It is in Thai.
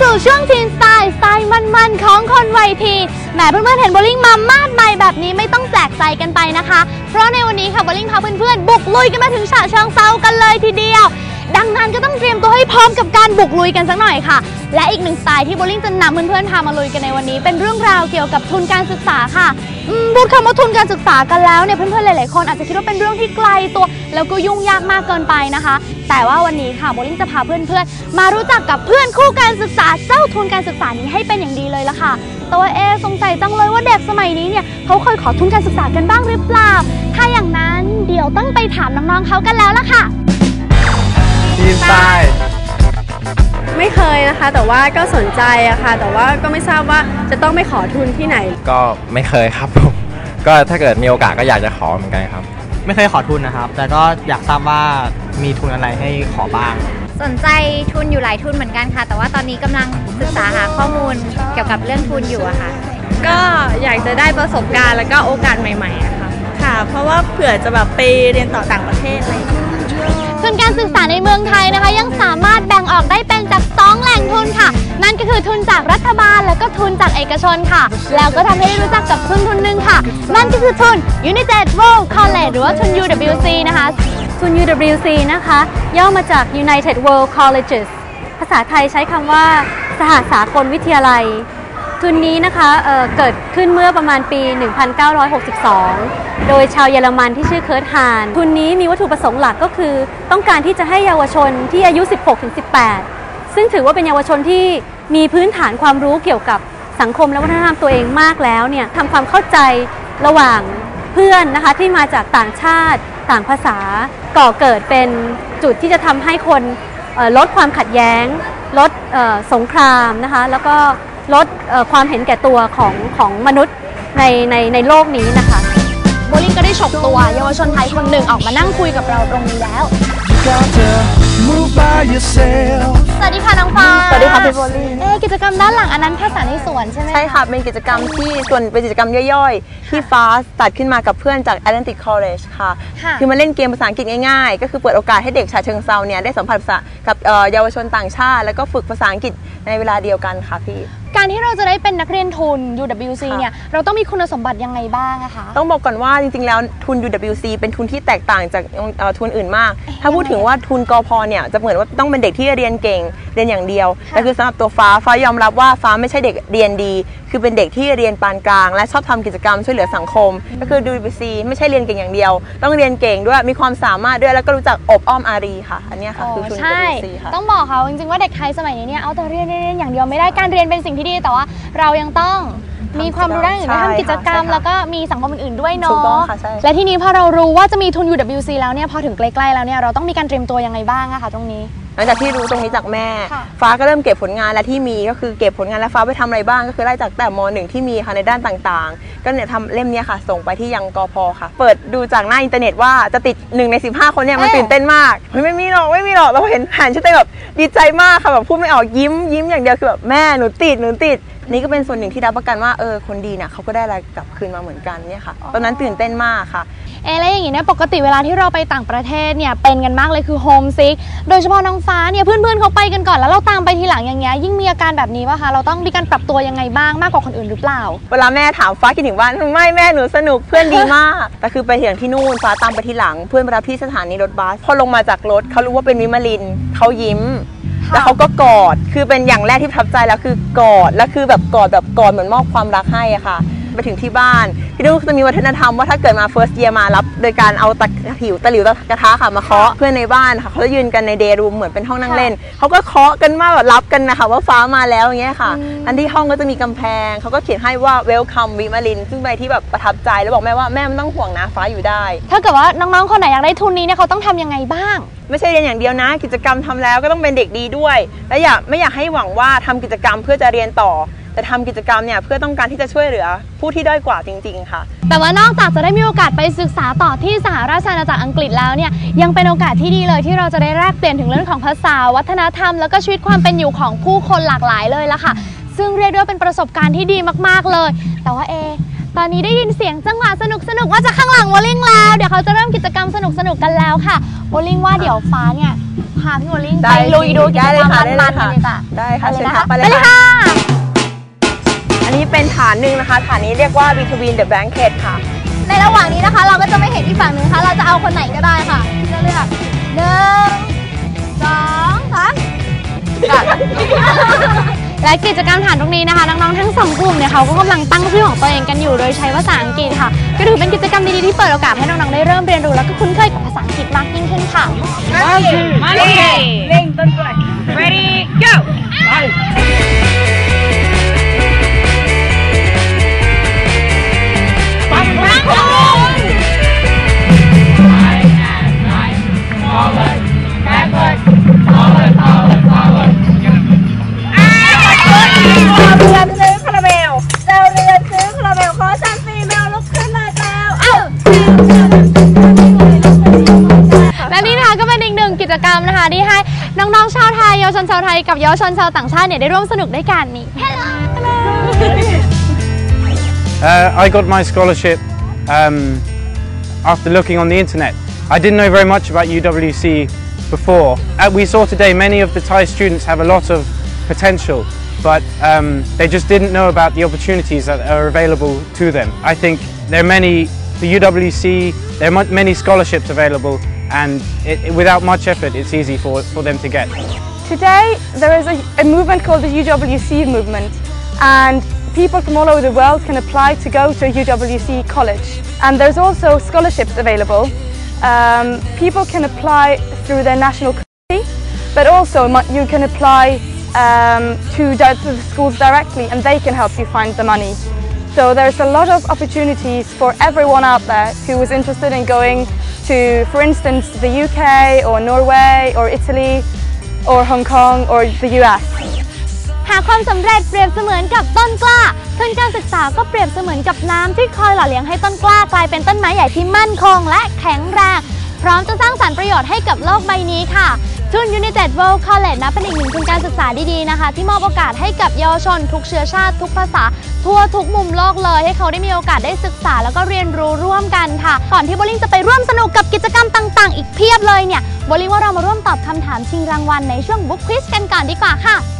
สู่ช่วงทีนสไตล์สไตล์มันๆ ของคนวัยทีนแหมเพื่อนๆ เห็นโบลิ่งมามากมายแบบนี้ไม่ต้องแปลกใจกันไปนะคะ เพราะในวันนี้ค่ะโบลิ่งพาเพื่อนๆ บุกลุยกันมาถึงฉะเชิงเซากันเลยทีเดียว ดังนั้นก็ต้องเตรียมตัวให้พร้อมกับการบุกลุยกันสักหน่อยค่ะ และอีกหนึ่งสไตล์ที่โบลิ่งจะนำเพื่อนๆพามาลุยกันในวันนี้ เป็นเรื่องราวเกี่ยวกับทุนการศึกษาค่ะอืมพูดคำว่าทุนการศึกษากันแล้วเนี่ยเพื่อนๆหลายๆคนอาจจะคิดว่าเป็นเรื่องที่ไกลตัว แล้วก็ยุ่งยากมากเกินไปนะคะ แต่ว่าวันนี้ค่ะโบลิ่งจะพาเพื่อนๆมารู้จักกับเพื่อนคู่การศึกษาเจ้าทุนการศึกษานี้ให้เป็นอย่างดีเลยละค่ะแต่ว่าเอสงสัยจังเลยว่าเด็กสมัยนี้เนี่ยเขาเคยขอทุนการศึกษากันบ้างหรือเปล่า ถ้าอย่างนั้นเดี๋ยวต้องไปถามน้องๆเขากันแล้วละค่ะ ไม่เคยนะคะ แต่ว่าก็สนใจอะค่ะ แต่ว่าก็ไม่ทราบว่าจะต้องไปขอทุนที่ไหน ก็ไม่เคยครับผม ก็ถ้าเกิดมีโอกาสก็อยากจะขอเหมือนกันครับ ไม่เคยขอทุนนะครับ แต่ก็อยากทราบว่ามีทุนอะไรให้ขอบ้าง สนใจทุนอยู่หลายทุนเหมือนกันค่ะ แต่ว่าตอนนี้กำลังศึกษาหาข้อมูลเกี่ยวกับเรื่องทุนอยู่อะค่ะ ก็อยากจะได้ประสบการณ์แล้วก็โอกาสใหม่ๆอะค่ะ ค่ะ เพราะว่าเผื่อจะแบบไปเรียนต่อต่างประเทศอะไรอย่างเงี้ยทุนการศึกษาในเมืองไทยนะคะ ยังสามารถแบ่งออกได้เป็น คือทุนจากรัฐบาลแล้วก็ทุนจากเอกชนค่ะ แล้วก็ทำให้ได้รู้จักกับทุนทุนหนึ่งค่ะ นั่นก็คือทุน United World College หรือว่าทุน UWC นะคะ ทุน UWC นะคะ ย่อมาจาก United World Colleges ภาษาไทยใช้คำว่าสหสากลวิทยาลัย ทุนนี้นะคะเเกิดขึ้นเมื่อประมาณปี 1962 โดยชาวเยอรมันที่ชื่อเคิร์ทฮาน ทุนนี้มีวัตถุประสงค์หลักก็คือ ต้องการที่จะให้เยาวชนที่อายุ 16-18 ซึ่งถือว่าเป็นเยาวชนที่ มีพื้นฐานความรู้เกี่ยวกับสังคมและวัฒนธรรมตัวเองมากแล้วเนี่ยทำความเข้าใจระหว่างเพื่อนนะคะที่มาจากต่างชาติ ต่างภาษา ก่อเกิดเป็นจุดที่จะทำให้คนลดความขัดแย้ง ลดสงครามนะคะแล้วก็ลดความเห็นแก่ตัวของของมนุษย์ในในในโลกนี้นะคะโบลิ่งก็ได้ฉกตัวเยาวชนไทยคนหนึ่งออกมานั่งคุยกับเราตรงนี้แล้ว move by yourself. สวัสดีค่ะน้องฟ้าสวัสดีค่ะพี่โบลิ่งเอ๊ะกิจกรรมด้านหลังอันนั้นภาษาในสวนใช่ไหมใช่ค่ะ เป็นกิจกรรมที่ส่วนเป็นกิจกรรมย่อยๆ ที่ฟ้าตัดขึ้นมากับเพื่อนจาก Atlantic College ค่ะค่ะคือมาเล่นเกมภาษาอังกฤษง่ายๆ ก็คือเปิดโอกาสให้เด็กชาเชิงเซาเนี่ยได้สัมผัสภาษากับเอ่อเยาวชนต่างชาติ แล้วก็ฝึกภาษาอังกฤษในเวลาเดียวกันค่ะพี่การที่เราจะได้เป็นนักเรียนทุน UWC ค่ะ เนี่ยเราต้องมีคุณสมบัติยังไงบ้างอะคะ ต้องบอกก่อนว่าจริงๆ แล้วทุน UWC เป็นทุนที่แตกต่างจากเอ่อทุนอื่นมาก ถ้าพูดถึงว่าทุนกพเนี่ยจะเหมือนว่าต้องเป็นเด็กที่เรียนเก่ง เรียนอย่างเดียวแต่คือสำหรับตัวฟ้าฟ้ายอมรับว่าฟ้าไม่ใช่เด็กเรียนดี คือเป็นเด็กที่เรียนปานกลาง และชอบทำกิจกรรมช่วยเหลือสังคม ก็คือ UWC ไม่ใช่เรียนเก่งอย่างเดียว ต้องเรียนเก่งด้วยมีความสามารถด้วยแล้วก็รู้จักอบอ้อมอารีค่ะ อันเนี้ยค่ะคือทุนใช่ UWC ค่ะต้องบอกค่ะจริงๆว่าเด็กไทยสมัยนี้เนี่ยเอาแต่เรียนเรียนเรียนอย่างเดียวไม่ได้การเรียนเป็นสิ่งที่ดีแต่ว่าเรายังต้องมีความรู้ด้านอื่นได้ใช่ทำกิจกรรมค่ะแล้วก็มีสังคมอื่นๆด้วยถูกเนาะต้องค่ะใช่และทีนี้พอเรารู้ว่าจะมีทุน UWC แล้วเนี่ยพอถึงใกล้ๆแล้วเนี่ยเราต้องมีการเตรียมตัวยังไงบ้างอะคะตรงนี้ห ลังจากที่รู้ตรงนี้จากแม่ค่ะฟ้าก็เริ่มเก็บผลงานและที่มีก็คือเก็บผลงานและฟ้าไปทำอะไรบ้าง ก็คือไล่จากแต่มหนึ่งที่มีค่ะในด้านต่างๆ ก็เนี่ยทำเล่มเนี้ยค่ะ ส่งไปที่ยังกพค่ะ เปิดดูจากหน้าอินเทอร์เน็ตว่าจะติดหนึ่งใน 15 คนเนี่ยมันเอ๊ะตื่นเต้นมากเฮ้ยไม่มีหรอกไม่มีหรอกเราเห็นหันชื่อเต้นแบบดีใจมากค่ะแบบพูดไม่ออกยิ้มยิ้มอย่างเดียวคือแบบแม่หนูติดหนูติดนี่ก็เป็นส่วนหนึ่งที่รับประกันว่าเออคนดีเนี่ยเขาก็ได้อะไรกลับคืนมาเหมือนกันเนี่ยค่ะ ตอนนั้นตื่นเต้นมากค่ะ เอะแล้วอย่างนี้เนี่ยปกติเวลาที่เราไปต่างประเทศเนี่ยเป็นกันมากเลยคือโฮมซิกโดยเฉพาะน้องฟ้าเนี่ยเพื่อนๆเขาไปกันก่อนแล้วเราตามไปทีหลังอย่างเงี้ยยิ่งมีอาการแบบนี้ป่ะคะเราต้องมีการปรับตัวยังไงบ้างมากกว่าคนอื่นหรือเปล่า เวลาแม่ถามฟ้าคิดถึงบ้านไม่แม่หนูสนุกเพื่อนดีมาก แต่คือไปถึงที่นู่นฟ้าตามไปทีหลัง เพื่อนไปรับที่สถานีรถบัสพอลงมาจากรถเขารู้ว่าเป็นวิมารินเขายิ้มค่ะแล้วเขาก็กอด คือเป็นอย่างแรกที่ประทับใจแล้วคือกอด แล้วคือแบบกอดแบบกอดเหมือนมอบความรักให้อะค่ะ ไปถึงที่บ้านที่นู่นจะมีวัฒนธรรมว่าถ้าเกิดมา first year มารับ โดยการเอาตะหลิวตะหลิวตะกระทะค่ะมาเคาะเพื่อนในบ้านค่ะเขาจะยืนกันในเดย์รูมเหมือนเป็นห้องนั่งเล่นเขาก็เคาะกันมาแบบรับกันนะคะว่าฟ้ามาแล้วอย่างเงี้ยค่ะ อันที่ห้องก็จะมีกำแพงเขาก็เขียนให้ว่า welcome วิมาริน ซึ่งไปนที่แบบประทับใจแล้วบอกแม่ว่าแม่ไม่ต้องห่วงนะฟ้าอยู่ได้ ถ้าเกิดว่าน้องๆคนไหนอยากได้ทุนนี้เนี่ยเขาต้องทำยังไงบ้างไม่ใช่เรียนอย่างเดียวนะ กิจกรรมทำแล้วก็ต้องเป็นเด็กดีด้วย และอย่าไม่อยากให้หวังว่าทำกิจกรรมเพื่อจะเรียนต่อ แต่ทำกิจกรรมเนี่ยเพื่อต้องการที่จะช่วยเหลือผู้ที่ด้อยกว่าจริง ๆ ค่ะ แต่ว่านอกจากจะได้มีโอกาสไปศึกษาต่อที่สหราชอาณาจักรอังกฤษแล้วเนี่ยยังเป็นโอกาสที่ดีเลยที่เราจะได้แลกเปลี่ยนถึงเรื่องของภาษา วัฒนธรรม แล้วก็ชีวิตความเป็นอยู่ของผู้คนหลากหลายเลยละค่ะ ซึ่งเรียกได้ว่าเป็นประสบการณ์ที่ดีมากๆเลย แต่ว่าเอะตอนนี้ได้ยินเสียงจังหวะสนุกสนุกๆว่าจะข้างหลังโบลิ่งแล้ว เดี๋ยวเขาจะเริ่มกิจกรรมสนุกสนุกๆกันแล้วค่ะโบลิ่งว่าเดี๋ยวฟ้าเนี่ยพาพี่โบลิ่งไปลุยดูกิจกรรมมันๆกันดีกว่าได้ค่ะไปเชิญเลยค่ะนะคะไปไปเลยเลยค่ะค่ะ อันนี้เป็นฐานหนึ่งนะคะ ฐานนี้เรียกว่า Between the Blanket ค่ะ ในระหว่างนี้นะคะ เราก็จะไม่เห็นอีกฝั่งหนึ่งนะคะ เราจะเอาคนไหนก็ได้ค่ะที่จะเลือกหนึ่งสองสามและกิจกรรมฐานตรงนี้นะคะ น้องๆทั้งสองกลุ่มเนี่ยเขาก็กำลังตั้งชื่อของตัวเองกันอยู่โดยใช้ภาษาอังกฤษค่ะ ก็ถือเป็นกิจกรรมดีๆที่เปิดโอกาสให้น้องๆได้เริ่มเรียนรู้แล้วก็คุ้นเคยกับภาษาอังกฤษมากยิ่งขึ้นค่ะและ ที่ให้น้องๆชาวไทยเยาวชนชาวไทยกับเยาวชนชาวต่างชาติเนี่ยได้ร่วมสนุกด้วยกันนี่ Uh, I got my scholarship um, after looking on the internet. I didn't know very much about UWC before. Uh, we saw today many of the Thai students have a lot of potential, but um, they just didn't know about the opportunities that are available to them. I think there are many, the UWC, there are mu- many scholarships available, and it, it- without much effort, it's easy for, for them to get. Today there is a, a movement called the UWC movement and people from all over the world can apply to go to a UWC college and there's also scholarships available. Um, people can apply through their national committee but also you can apply um, to, to the schools directly and they can help you find the money. So there's a lot of opportunities for everyone out there who is interested in going to, for instance, the UK or Norway or Italy or Hong Kong or the US. หากความสำเร็จเปรียบเสมือนกับต้นกล้าทุนการศึกษาก็เปรียบเสมือนกับน้ำที่คอยหล่อเลี้ยงให้ต้นกล้ากลายเป็นต้นไม้ใหญ่ที่มั่นคงและแข็งแรง พร้อมจะสร้างสรรค์ประโยชน์ให้กับโลกใบนี้ค่ะ ทุน United World College นับเป็นอีกหนึ่งทุนการศึกษาดีๆนะคะ ที่มอบโอกาสให้กับเยาวชน ทุกเชื้อชาติทุกภาษา ทั่วทุกมุมโลกเลย ให้เขาได้มีโอกาสได้ศึกษาแล้วก็เรียนรู้ร่วมกันค่ะ ก่อนที่โบลิ่งจะไปร่วมสนุกกับกิจกรรมต่างๆ อีกเพียบเลยเนี่ยโบลิ่งว่าเรามาร่วมตอบคำถามชิงรางวัลในช่วงบุ๊กควิสกันก่อนดีกว่าค่ะ